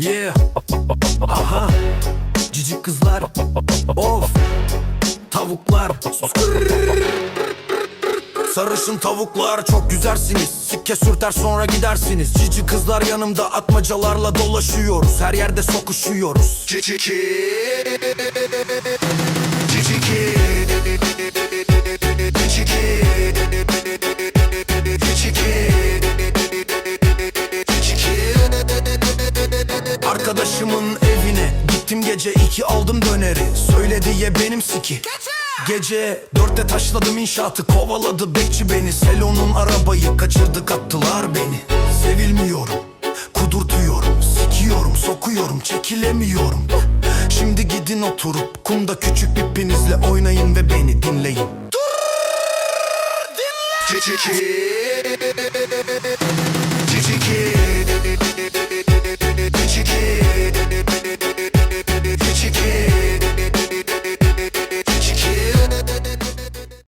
Yeah. Aha. Cicik kızlar. Of. Tavuklar. Sarışın tavuklar. Çok güzelsiniz. Sikke sürter sonra gidersiniz. Cici kızlar yanımda atmacalarla dolaşıyoruz. Her yerde sokuşuyoruz. Ciciki Arkadaşımın evine Gittim gece iki aldım döneri. Söyledi ye benim siki. Gece! Dörtte taşladım inşaatı Kovaladı bekçi beni. Selon'un arabayı kaçırdık attılar beni. Sevilmiyorum Kudurtuyorum Sikiyorum sokuyorum çekilemiyorum. Şimdi gidin oturup Kumda küçük pipinizle oynayın ve beni dinleyin. Dur dinle